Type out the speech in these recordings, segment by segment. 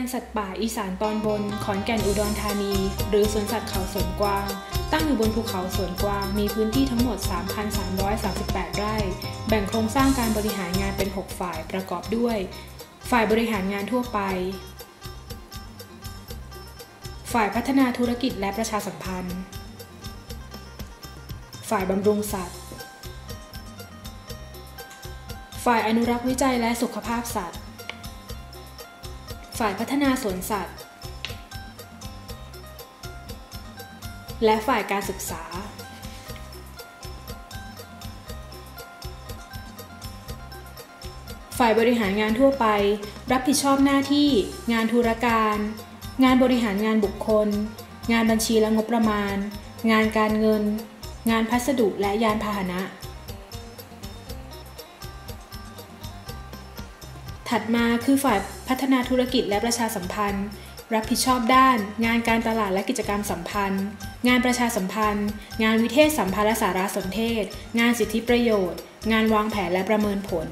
านสัตว์ป่าอีสานตอนบน ขอนแก่นอุดรธานี หรือสวนสัตว์เขาสวนกวาง ตั้งอยู่บนภูเขาสวนกวาง มีพื้นที่ทั้งหมด 3,338 ไร่ แบ่งโครงสร้างการบริหารงานเป็น 6 ฝ่ายประกอบด้วย ฝ่ายบริหารงานทั่วไป ฝ่ายพัฒนาธุรกิจและประชาสัมพันธ์ ฝ่ายบำรุงสัตว์ ฝ่ายอนุรักษ์วิจัยและสุขภาพสัตว์ ฝ่ายพัฒนาสวนสัตว์ และฝ่ายการศึกษา ฝ่ายบริหารงานทั่วไป รับผิดชอบหน้าที่ งานธุรการ งานบริหารงานบุคคล งานบัญชีและงบประมาณ งานการเงิน งานพัสดุและยานพาหนะ ถัดมาคือฝ่ายพัฒนาธุรกิจและประชาสัมพันธ์ รับผิดชอบด้าน งานการตลาดและกิจกรรมสัมพันธ์ งานประชาสัมพันธ์ งานวิเทศสัมพันธ์และสารสนเทศ งานสิทธิประโยชน์ งานวางแผนและประเมินผล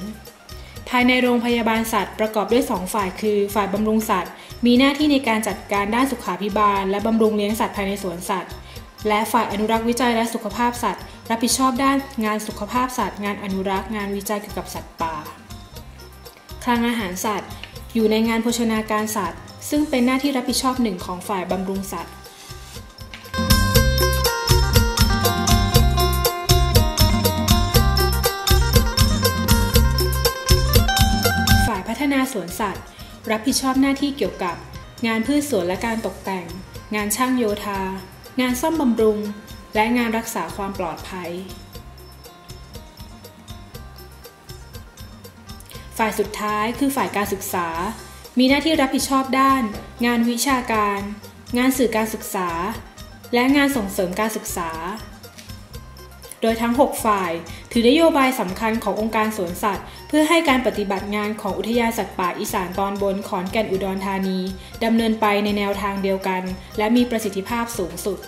ภายในโรงพยาบาลสัตว์ประกอบด้วย 2 ฝ่ายคือ ฝ่ายบำรุงสัตว์ มีหน้าที่ในการจัดการด้านสุขาภิบาล และบำรุงเลี้ยงสัตว์ภายในสวนสัตว์และฝ่ายอนุรักษ์วิจัยและสุขภาพสัตว์ รับผิดชอบด้านงานสุขภาพสัตว์ งานอนุรักษ์งานวิจัยเกี่ยวกับสัตว์ป่า คลังอาหารสัตว์ อยู่ในงานโภชนาการสัตว์ ซึ่งเป็นหน้าที่รับผิดชอบหนึ่งของฝ่ายบำรุงสัตว์ฝ่ายพัฒนาสวนสัตว์ รับผิดชอบหน้าที่เกี่ยวกับ งานพืชสวนและการตกแต่ง งานช่างโยธา งานซ่อมบำรุง และงานรักษาความปลอดภัย ฝ่ายสุดท้ายคือฝ่ายการศึกษา มีหน้าที่รับผิดชอบด้าน งานวิชาการ งานสื่อการศึกษา และงานส่งเสริมการศึกษา โดยทั้ง 6 ฝ่าย ถือนโยบายสำคัญขององค์การสวนสัตว์ เพื่อให้การปฏิบัติงานของอุทยานสัตว์ป่าอีสานตอนบนขอนแก่นอุดรธานีดำเนินไปในแนวทางเดียวกัน และมีประสิทธิภาพสูงสุด